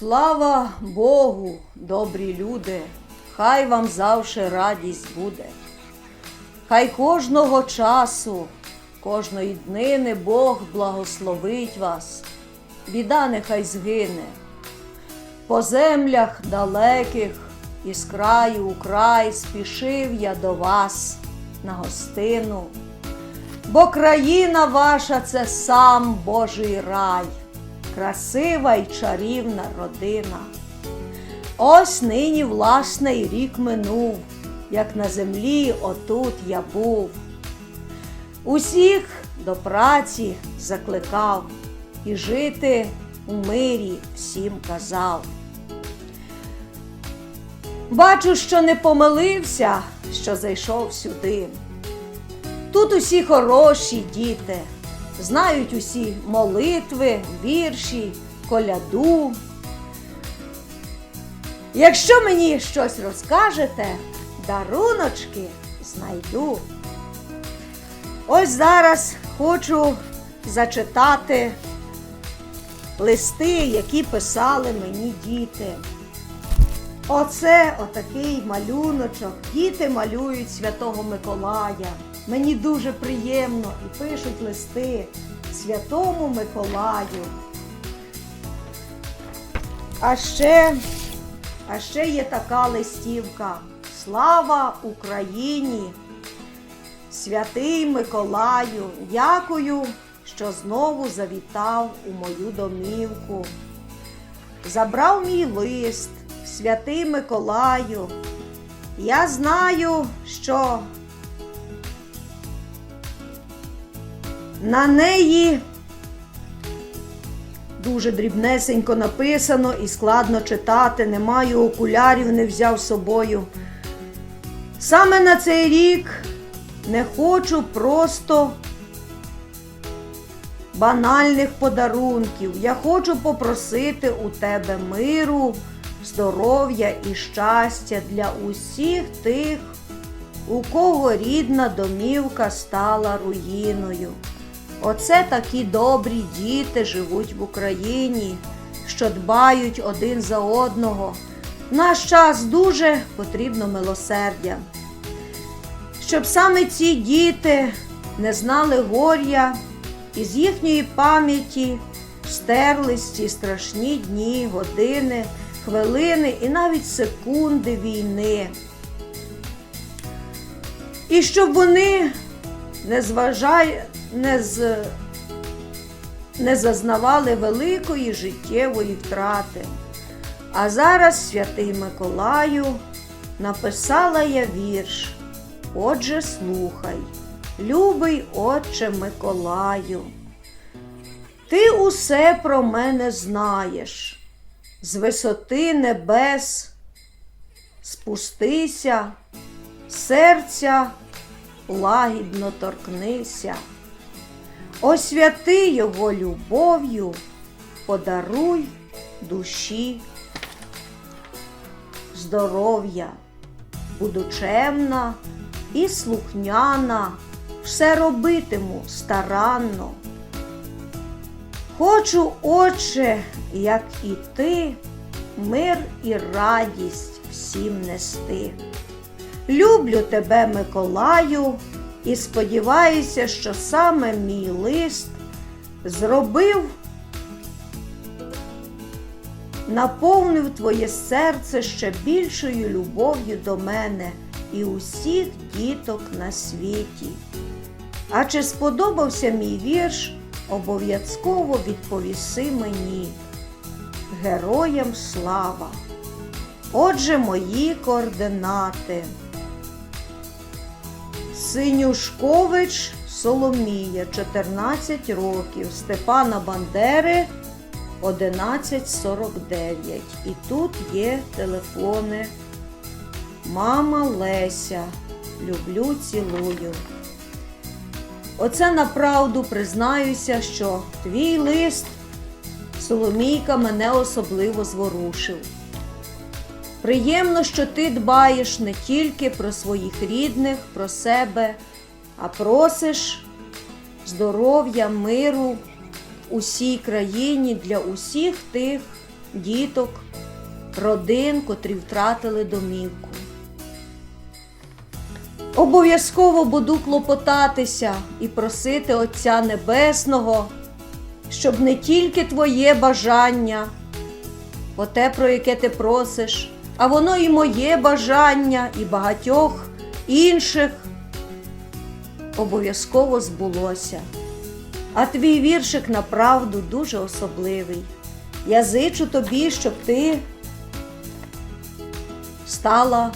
Слава Богу, добрі люди, хай вам завше радість буде. Хай кожного часу, кожної днини Бог благословить вас, біда нехай згине. По землях далеких із краю у край спішив я до вас на гостину, бо країна ваша це сам Божий рай, красива й чарівна родина. Ось нині, власне, й рік минув, як на землі отут я був. Усіх до праці закликав і жити у мирі всім казав. Бачу, що не помилився, що зайшов сюди. Тут усі хороші діти, знають усі молитви, вірші, коляду. Якщо мені щось розкажете, даруночки знайду. Ось зараз хочу зачитати листи, які писали мені діти. Оце отакий малюночок. Діти малюють Святого Миколая. Мені дуже приємно і пишуть листи Святому Миколаю. А ще, а ще є така листівка. Слава Україні! Святий Миколаю, дякую, що знову завітав у мою домівку. Забрав мій лист, святий Миколаю. Я знаю, що на неї дуже дрібнесенько написано і складно читати. Не маю окулярів, не взяв з собою. Саме на цей рік не хочу просто банальних подарунків. Я хочу попросити у тебе миру, здоров'я і щастя для усіх тих, у кого рідна домівка стала руїною. Оце такі добрі діти живуть в Україні, що дбають один за одного. В наш час дуже потрібно милосердя. Щоб саме ці діти не знали горя і з їхньої пам'яті стерлись ці страшні дні, години, хвилини і навіть секунди війни. І щоб вони не зважай, не, з, не зазнавали великої життєвої втрати. А зараз, святий Миколаю, написала я вірш. Отже, слухай, любий Отче Миколаю, ти усе про мене знаєш, з висоти небес спустися, серця лагідно торкнися, освяти його любов'ю, подаруй душі здоров'я, буду чемна і слухняна, все робитиму старанно. Хочу, Отче, як і ти, мир і радість всім нести. Люблю тебе, Миколаю, і сподіваюся, що саме мій лист зробив, наповнив твоє серце ще більшою любов'ю до мене і усіх діток на світі. А чи сподобався мій вірш, обов'язково відповіси мені. Героям слава! Отже, мої координати. Синюшкович Соломія, 14 років, Степана Бандери 1149. І тут є телефони. Мама Леся, люблю, цілую. Оце направду признаюся, що твій лист Соломійка мене особливо зворушив. Приємно, що ти дбаєш не тільки про своїх рідних, про себе, а просиш здоров'я, миру усій країні для усіх тих, діток, родин, котрі втратили домівку. Обов'язково буду клопотатися і просити Отця Небесного, щоб не тільки твоє бажання, оте, про яке ти просиш, а воно і моє бажання, і багатьох інших обов'язково збулося. А твій віршик направду дуже особливий. Я зичу тобі, щоб ти стала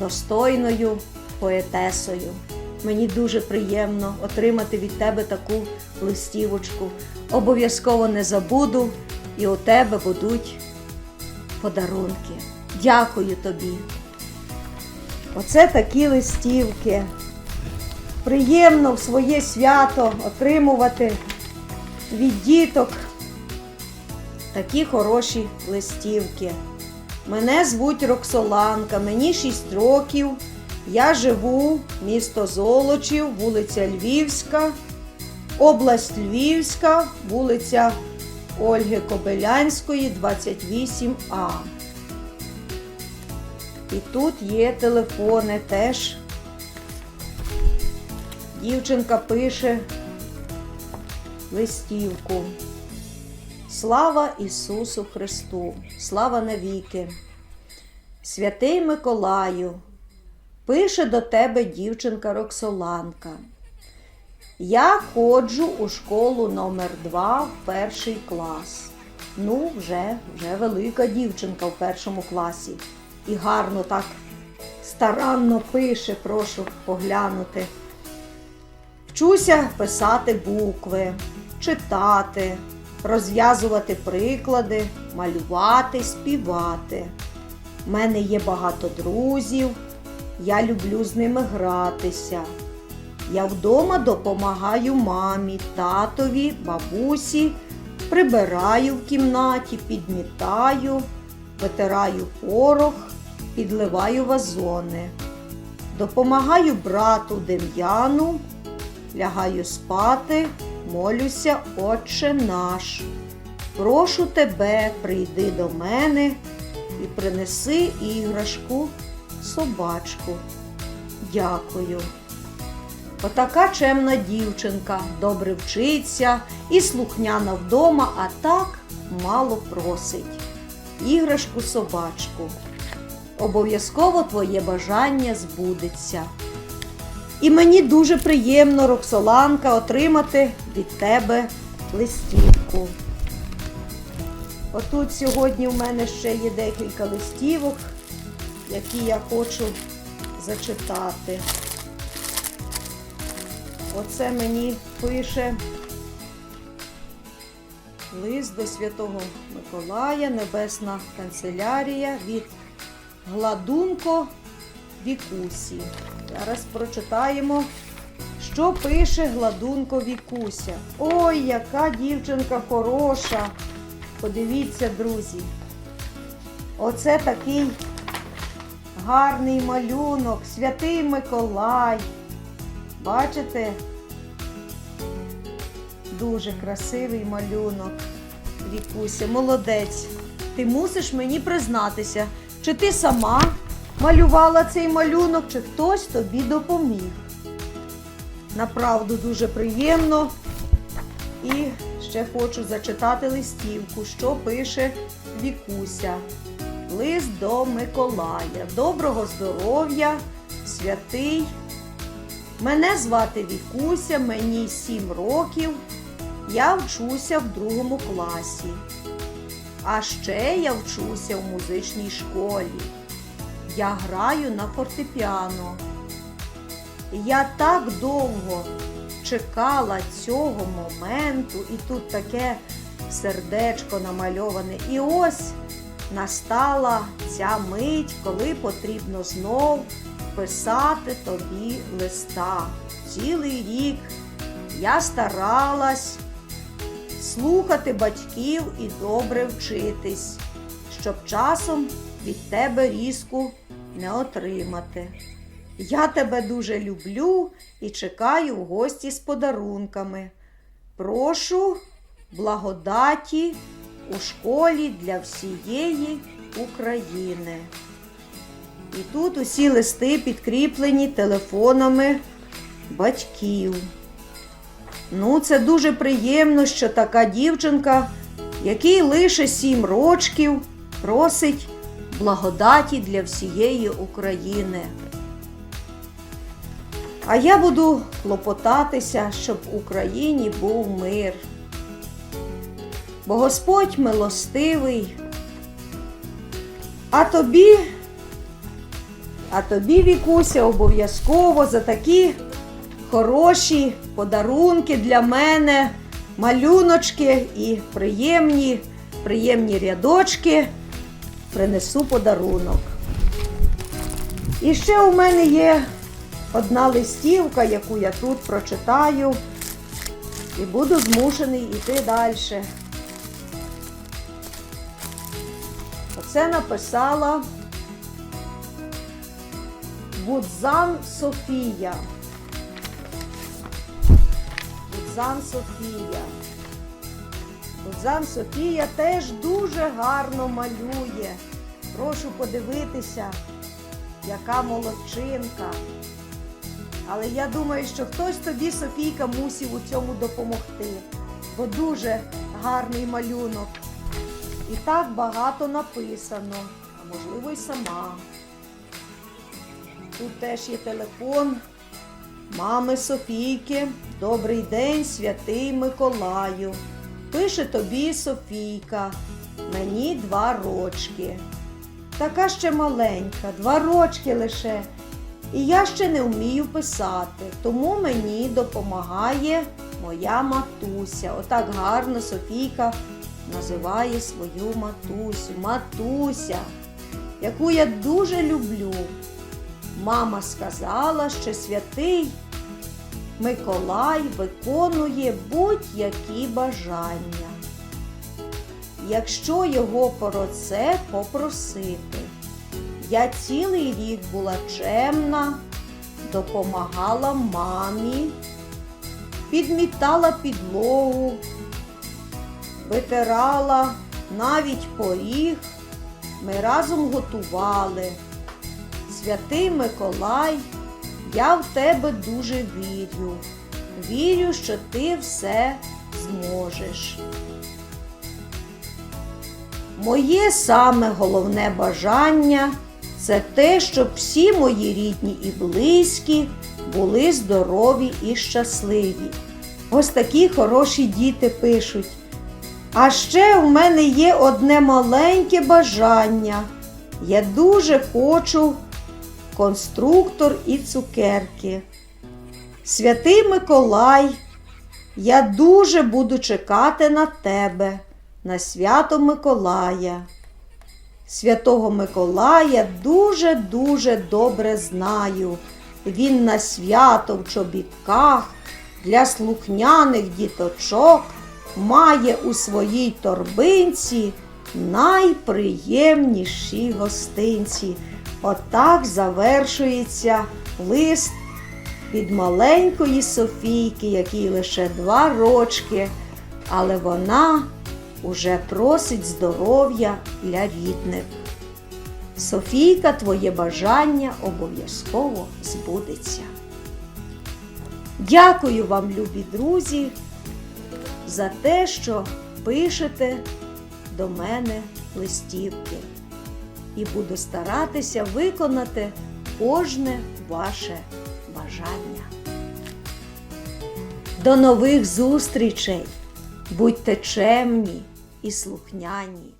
достойною поетесою. Мені дуже приємно отримати від тебе таку листівочку. Обов'язково не забуду, і у тебе будуть подарунки. Дякую тобі. Оце такі листівки. Приємно в своє свято отримувати від діток такі хороші листівки. Мене звуть Роксоланка, мені 6 років. Я живу місто Золочів, вулиця Львівська, область Львівська, вулиця Ольги Кобилянської, 28А. І тут є телефони теж. Дівчинка пише листівку. Слава Ісусу Христу! Слава навіки! Святий Миколаю! Пише до тебе дівчинка Роксоланка. Я ходжу у школу номер 2 в перший клас. Ну, вже, вже велика дівчинка в першому класі. І гарно так старанно пише, прошу поглянути. Вчуся писати букви, читати, розв'язувати приклади, малювати, співати. У мене є багато друзів, я люблю з ними гратися. Я вдома допомагаю мамі, татові, бабусі, прибираю в кімнаті, підмітаю, витираю порох, підливаю вазони. Допомагаю брату Дем'яну, лягаю спати, молюся, Отче наш. Прошу тебе, прийди до мене і принеси іграшку, собачку. Дякую. Отака чемна дівчинка, добре вчиться і слухняна вдома, а так мало просить. Іграшку собачку. Обов'язково твоє бажання збудеться. І мені дуже приємно, Роксоланка, отримати від тебе листівку. Отут сьогодні в мене ще є декілька листівок, які я хочу зачитати. Оце мені пише лист до Святого Миколая, Небесна канцелярія від Гладунко Вікусі. Зараз прочитаємо, що пише Гладунко Вікуся. Ой, яка дівчинка хороша! Подивіться, друзі. Оце такий гарний малюнок, святий Миколай. Бачите? Дуже красивий малюнок. Вікуся, молодець. Ти мусиш мені признатися, чи ти сама малювала цей малюнок, чи хтось тобі допоміг. Направду дуже приємно. І ще хочу зачитати листівку, що пише Вікуся. Лист до Миколая. Доброго здоров'я, святий. Мене звати Вікуся, мені 7 років. Я вчуся в другому класі. А ще я вчуся в музичній школі. Я граю на фортепіано. Я так довго чекала цього моменту, і тут таке сердечко намальоване. І ось настала ця мить, коли потрібно знов писати тобі листа. Цілий рік я старалась слухати батьків і добре вчитись, щоб часом від тебе різку не отримати. Я тебе дуже люблю і чекаю в гості з подарунками. Прошу благодаті у школі для всієї України. І тут усі листи підкріплені телефонами батьків. Ну, це дуже приємно, що така дівчинка, якій лише сім рочків, просить благодаті для всієї України. А я буду клопотатися, щоб в Україні був мир. Бо Господь милостивий. А тобі, а тобі, Вікуся, обов'язково за такі хороші подарунки для мене, малюночки і приємні, приємні рядочки принесу подарунок. І ще у мене є одна листівка, яку я тут прочитаю, і буду змушений йти далі. Оце написала Будзан Софія. Будзан Софія. Будзан Софія теж дуже гарно малює. Прошу подивитися, яка молодчинка. Але я думаю, що хтось тобі, Софійка, мусив у цьому допомогти, бо дуже гарний малюнок. І так багато написано, а можливо й сама. Тут теж є телефон мами Софійки. Добрий день, святий Миколаю. Пише тобі Софійка, мені два рочки. Така ще маленька, два рочки лише. І я ще не вмію писати, тому мені допомагає моя матуся. Отак гарно Софійка називає свою матусю. Матуся, яку я дуже люблю. Мама сказала, що святий Миколай виконує будь-які бажання. Якщо його про це попросити. Я цілий рік була чемна, допомагала мамі, підмітала підлогу, витирала навіть поріг, ми разом готували. Святий Миколай, я в тебе дуже вірю. Вірю, що ти все зможеш. Моє саме головне бажання це те, щоб всі мої рідні і близькі були здорові і щасливі. Ось такі хороші діти пишуть. А ще в мене є одне маленьке бажання. Я дуже хочу конструктор і цукерки. Святий Миколай, я дуже буду чекати на тебе, на свято Миколая. Святого Миколая дуже-дуже добре знаю. Він на свято в чобітках для слухняних діточок має у своїй торбинці найприємніші гостинці. Отак завершується лист від маленької Софійки, якій лише два рочки, але вона уже просить здоров'я для рідних. Софійка, твоє бажання обов'язково збудеться. Дякую вам, любі друзі, за те, що пишете до мене листівки. І буду старатися виконати кожне ваше бажання. До нових зустрічей! Будьте чемні і слухняні!